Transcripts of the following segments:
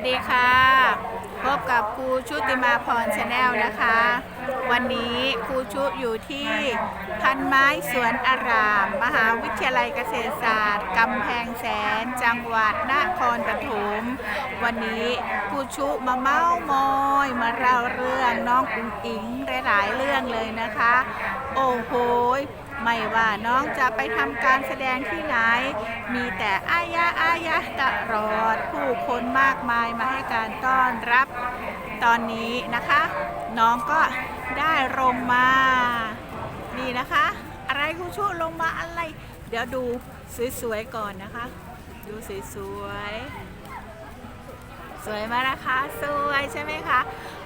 สดีค่ะ พบกับครูชุติมาพรชาแนลนะคะ วันนี้ครูชุอยู่ที่พันไม้สวนอาราม มหาวิทยาลัยเกษตรศาสตร์กำแพงแสน จังหวัดนครปฐมวันนี้ครูชุมาเม้ามอยมาเล่าเรื่องน้องอุ๋งอิงหลายๆเรื่องเลยนะคะ โอ้โห ไม่ว่าน้องจะไปทำการแสดงที่ไหน มีแต่อายะอายะตลอดผู้คนมากมายมาให้การต้อนรับตอนนี้นะคะ น้องก็ได้ลงมานี่นะคะ อะไรครูชูลงมาอะไร เดี๋ยวดูสวยๆก่อนนะคะ ดูสวยๆสวยมากนะคะ สวยใช่ไหมคะ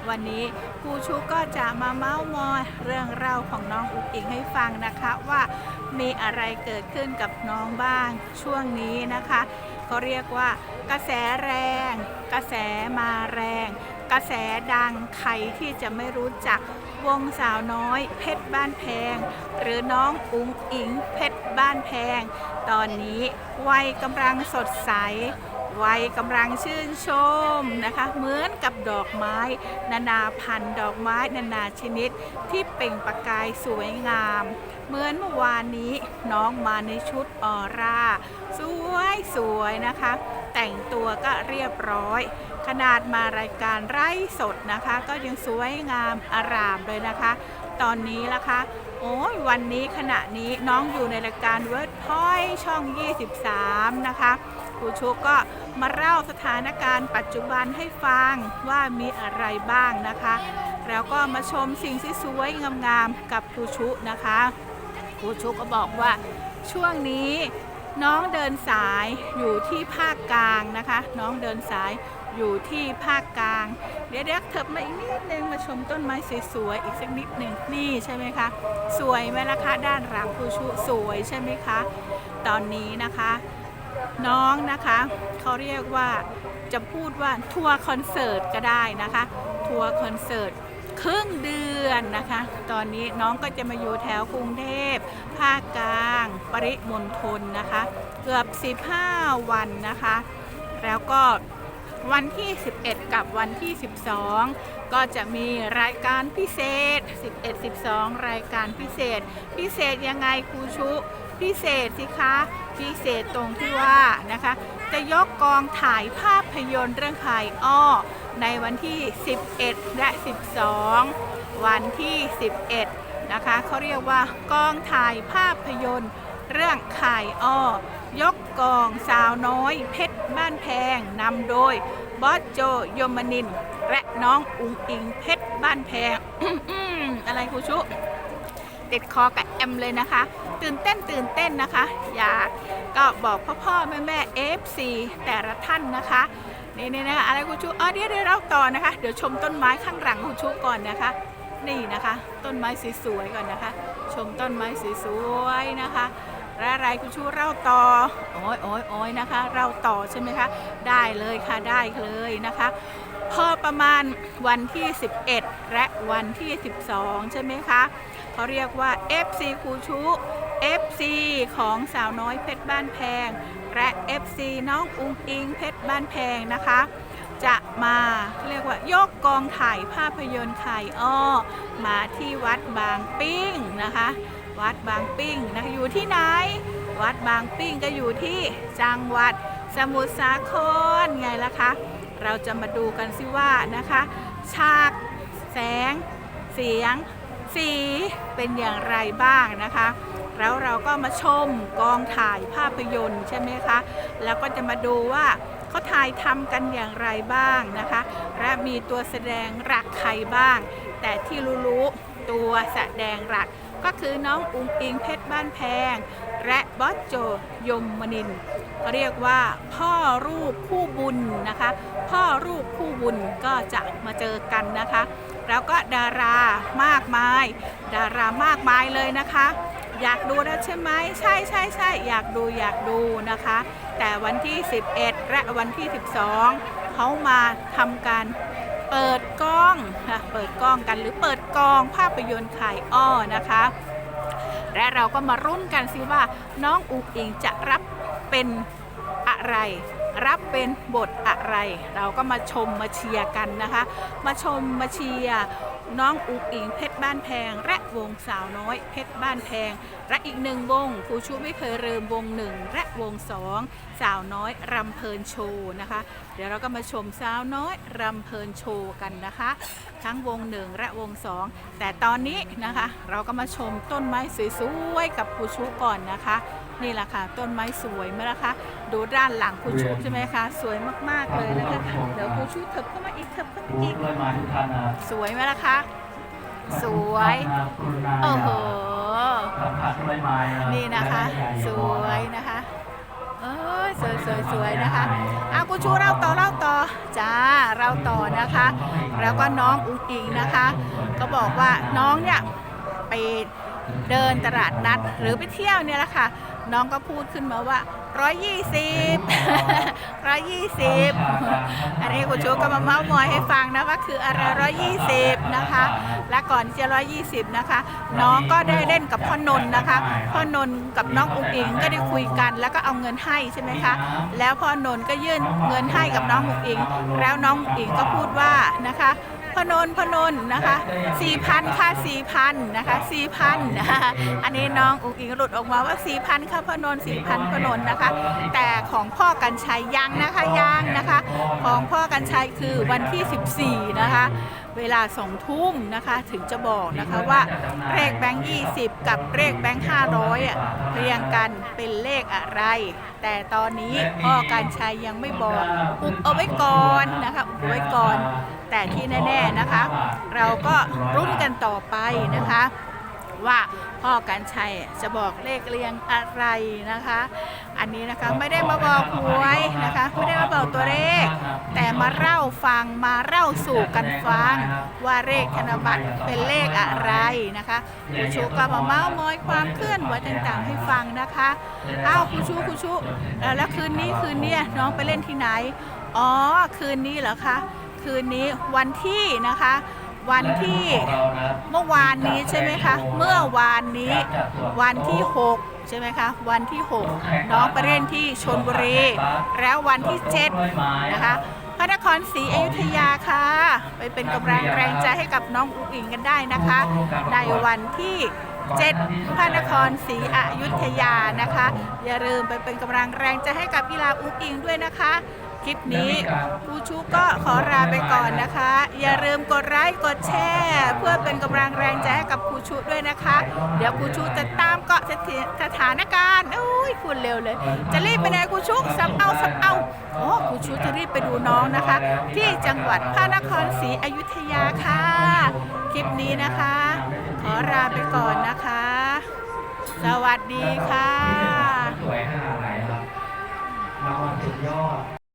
วันนี้ครูชูก็จะมาเม้าท์มอยเรื่องเล่าของน้องอุ๋งอิงให้ฟังนะคะว่ามีอะไรเกิดขึ้นกับน้องบ้างช่วงนี้นะคะเขาเรียกว่ากระแสแรง กระแสมาแรง กระแสดังใครที่จะไม่รู้จักวงสาวน้อย เพชรบ้านแพง หรือน้องอุ๋งอิงเพชรบ้านแพง ตอนนี้วัยกำลังสดใส วัยกำลังชื่นชมนะคะ เหมือนกับดอกไม้ นานาพันธุ์ดอกไม้นานาชนิด ที่เปล่งประกายสวยงาม เหมือนเมื่อวานนี้น้องมาในชุดออร่า สวยสวยนะคะ แต่งตัวก็เรียบร้อย ขนาดมารายการไร่สดนะคะ ก็ยังสวยงามอารามเลยนะคะ ตอนนี้ละคะโอ้ยวันนี้ขณะนี้น้องอยู่ในรายการเวิร์ดพอยช่อง 23 นะคะ ครูชุกก็มาเล่าสถานการณ์ปัจจุบันให้ฟังว่ามีอะไรบ้างนะคะ แล้วก็มาชมสิ่งที่สวยงามๆกับครูชุนะคะครูชุก็บอกว่าช่วงนี้น้องเดินสายอยู่ที่ภาคกลางนะคะ น้องเดินสายอยู่ที่ภาคกลาง เดี๋ยวเดี๋ยวเถิบมาอีกนิดนึงมาชมต้นไม้สวยๆอีกสักนิดหนึ่งนี่ใช่ไหมคะ สวยไหมล่ะคะด้านหลังครูชุสวยใช่ไหมคะ ตอนนี้นะคะ น้องนะคะเขาเรียกว่าจะพูดว่าทัวร์คอนเสิร์ตก็ได้นะคะ ทัวร์คอนเสิร์ตครึ่งเดือนนะคะ ตอนนี้น้องก็จะมาอยู่แถวกรุงเทพภาคกลาง ปริมณฑลนะคะ เกือบ 15 วันนะคะ แล้วก็วันที่ 11 กับวันที่ 12 ก็จะมีรายการพิเศษ 11 12 รายการพิเศษ พิเศษยังไงครูชุ พิเศษสิคะ พิเศษตรงที่ว่านะคะ จะยกกองถ่ายภาพยนตร์เรื่องขายอ้อ ในวันที่ 11 และ 12 วันที่ 11 นะคะเขาเรียกว่ากองถ่ายภาพยนตร์เรื่องขายอ้อ ยกกองสาวน้อย เพชรบ้านแพงนำโดยบอสโจยมนิน และน้องอุงอิงเพชรบ้านแพงอะไรครูชุ ติดคอกับแอมเลยนะคะ ตื่นเต้นตื่นเต้นนะคะ อยากก็บอกพ่อพ่อแม่แม่ FC แต่ละท่านนะคะนี่นี่นะคะอะไรคุณชูอ๋อเดี๋ยวเดี๋ยวเราต่อนะคะ เดี๋ยวชมต้นไม้ข้างหลังคุณชูก่อนนะคะ นี่นะคะ ต้นไม้สวยๆก่อนนะคะ ชมต้นไม้สวยๆนะคะและอะไรคุณชูเล่าต่อโอ้ยโอ้ยโอ้ยนะคะ เราต่อใช่ไหมคะ ได้เลยค่ะได้เลยนะคะ พอประมาณวันที่ 11 และวันที่ 12 ใช่ไหมคะเขาเรียกว่า FC คูชู FC ของสาวน้อยเพชรบ้านแพง และ FC น้องอุ้งอิงเพชรบ้านแพงนะคะ จะมาเรียกว่ายกกองถ่ายภาพยนตร์ไข่อ้อ มาที่วัดบางปิ้งนะคะ วัดบางปิ้งนะอยู่ที่ไหน วัดบางปิ้งก็อยู่ที่จังหวัดสมุทรสาครไงล่ะคะ เราจะมาดูกันสิว่านะคะฉากแสง เสียง สีเป็นอย่างไรบ้างนะคะ แล้วเราก็มาชมกองถ่ายภาพยนตร์ใช่ไหมคะแล้วก็จะมาดูว่าเขาถ่ายทำกันอย่างไรบ้างนะคะ และมีตัวแสดงหลักใครบ้าง แต่ที่รู้ๆ ตัวแสดงหลัก ก็คือน้องอุ้งอิงเพชรบ้านแพง และบอสโจยมมนินเขาเรียกว่าพ่อรูปคู่บุญนะคะ พ่อรูปคู่บุญก็จะมาเจอกันนะคะ แล้วก็ดารามากมาย ดารามากมายเลยนะคะ อยากดูแล้วใช่ไหมใช่ใช่ใช่อยากดูอยากดูนะคะ แต่วันที่ 11 และวันที่ 12เขามาทำการ เปิดกล้องนะเปิดกล้องกันหรือเปิดกองภาพยนตร์ขายอ้อนะคะ และเราก็มารุ่นกันสิว่าน้องอุกอิงจะรับเป็นอะไรรับเป็นบทอะไร เราก็มาชมมาเชียร์กันนะคะ มาชมมาเชียร์น้องอุกอิงเพชรบ้านแพง และวงสาวน้อย เพชรบ้านแพง และอีกหนึ่งวงครูชูไม่เคยเริมวงหนึ่งและวงสองสาวน้อยรำเพลินโชว์นะคะ เดี๋ยวเราก็มาชมสาวน้อยรำเพลินโชว์กันนะคะ ทั้งวงหนึ่งและวงสองแต่ตอนนี้นะคะ เราก็มาชมต้นไม้สวยๆกับครูชูก่อนนะคะ นี่แหละค่ะต้นไม้สวยไหมล่ะคะดูด้านหลังครูชูใช่ไหมคะสวยมากๆเลยนะคะเดี๋ยวครูชูเถิบเข้ามาอีกเถิบเข้ามารู้อีกด้วยมาทุกท่านนะสวยไหมล่ะคะ สวยกรุณาโอ้โหสัมผัสด้วยไม้นะนี่นะคะ สวยนะคะเอ้ยสวยสวยสวยนะคะอากูชูเล่าต่อเล่าต่อจ้าเล่าต่อนะคะ แล้วก็น้องอุ้งอิงนะคะ ก็บอกว่าน้องเนี่ยไปเดินตลาดนัดหรือไปเที่ยวเนี่ยแหละค่ะ น้องก็พูดขึ้นมาว่า 120 120 อันนี้คุณชูก็มาเมาส์มอยให้ฟังนะว่าคืออะไร 120 นะคะ และก่อนที่จะ 120 นะคะ น้องก็ได้เล่นกับพ่อนนท์นะคะ พ่อนนท์กับน้องอุ๋งอิงก็ได้คุยกัน แล้วก็เอาเงินให้ใช่ไหมคะ แล้วพ่อนนท์ก็ยื่นเงินให้กับน้องอุ๋งอิง แล้วน้องอุ๋งอิงก็พูดว่านะคะ พ่อนนท์พ่อนนท์นะคะ4,000ค่ะ4,000นะคะ4,000นะคะอันนี้น้องอุ๋งอิงหลุดออกมาว่า4,000ค่ะพ่อนนท์4,000พ่อนนท์นะคะ แต่ของพ่อกันชัยยังนะคะยังนะคะ ของพ่อกันชัยคือวันที่ 14 นะคะ เวลาสองทุ่มนะคะถึงจะบอกนะคะว่าเลขแบงค์20กับเลขแบงค์500อะเรียงกัน เป็นเลขอะไร แต่ตอนนี้พ่อการชัยยังไม่บอกอุบเอาไว้ก่อนนะคะอุบเอาไว้ก่อน แต่ที่แน่ ๆนะคะ เราก็รุ่นกันต่อไปนะคะ ว่าพ่อการชัยจะบอกเลขเรียงอะไรนะคะ อันนี้นะคะไม่ได้มาบอกหวยนะคะไม่ได้มาบอกตัวเลข แต่มาเล่าฟังมาเล่าสู่กันฟังว่าเลขธนบัตรเป็นเลขอะไรนะคะครูชูก็มาเมาส์มอยความเคลื่อนไหวต่างๆ ให้ฟังนะคะอ้าวครูชูครูชูเอ่อแล้วคืนนี้คืนเนี้ยน้องไปเล่นที่ไหนอ๋อคืนนี้เหรอคะคืนนี้วันที่นะคะ วันที่เมื่อวานนี้ใช่ไหมคะ เมื่อวานนี้วันที่ 6 ใช่ไหมคะ วันที่ 6 น้องไปเล่นที่ชนบุรี แล้ววันที่ 7 นะคะ พระนครศรีอยุธยาค่ะ ไปเป็นกำลังแรงใจให้กับน้องอุ๋งอิงกันได้นะคะ ในวันที่7พระนครศรีอยุธยานะคะ อย่าลืมไปเป็นกำลังแรงใจให้กับกีฬาอุ๋งอิงด้วยนะคะ คลิปนี้ครูชูก็ขอลาไปก่อนนะคะ อย่าลืมกดไลค์กดแชร์เพื่อเป็นกำลังแรงใจให้กับครูชูด้วยนะคะ เดี๋ยวครูชูจะตามเกาะสถานการณ์อุ้ยพูดเร็วเลย จะรีบไปไหนครูชูสับเอาสับเอาโอ้ครูชูจะรีบไปดูน้องนะคะ ที่จังหวัดพระนครศรีอยุธยาค่ะ คลิปนี้นะคะ ขอลาไปก่อนนะคะ สวัสดีค่ะสวยขนาดไหนครับรางวัลสุดยอด